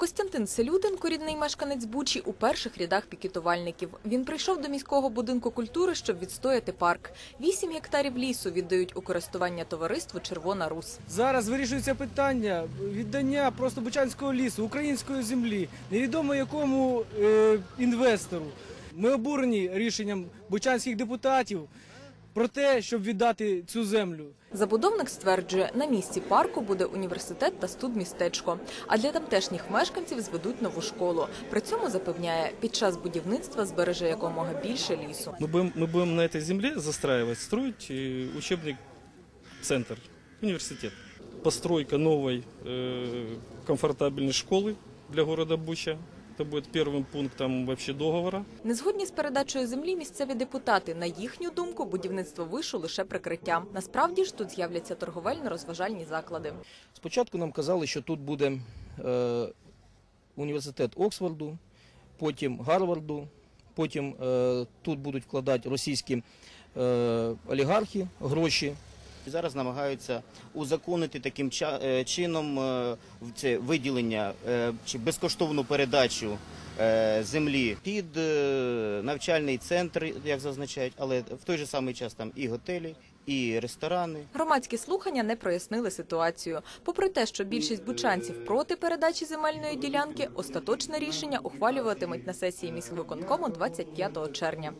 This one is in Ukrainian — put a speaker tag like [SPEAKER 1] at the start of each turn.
[SPEAKER 1] Костянтин Селютин, корінний мешканець Бучі, у перших рядах пікетувальників. Він прийшов до міського будинку культури, щоб відстояти парк. Вісім гектарів лісу віддають у користування товариству Червона Рус.
[SPEAKER 2] Зараз вирішується питання віддання просто Бучанського лісу, української землі, невідомо якому е, інвестору. Ми обурені рішенням бучанських депутатів про те, щоб віддати цю землю.
[SPEAKER 1] Забудовник стверджує, на місці парку буде університет та студмістечко. А для тамтешніх мешканців зведуть нову школу. При цьому запевняє, під час будівництва збереже якомога більше лісу.
[SPEAKER 3] Мы будем, мы будем на этой земле застраивать, строить э, учебный центр, университет. Постройка новой э, комфортабельной школы для города Буча. Это будет первым пунктом вообще договора.
[SPEAKER 1] Незгодні з передачею землі місцеві депутати. На їхню думку, будівництво вишу лише прикриття. Насправді ж тут з'являться торговельно-розважальні заклади.
[SPEAKER 4] Спочатку нам казали, що тут буде е, університет Оксфорду, потім Гарварду, потім е, тут будуть вкладати російські е, олігархи гроші.
[SPEAKER 5] І Зараз намагаються узаконити таким е, чином е, в- це виділення е, чи безкоштовну передачу землі під навчальний центр, як зазначають, але в той же самий час там і готелі, і ресторани.
[SPEAKER 1] Громадські слухання не прояснили ситуацію. Попри те, що більшість бучанців проти передачі земельної ділянки, остаточне рішення ухвалюватимуть на сесії міськвиконкому 25 червня.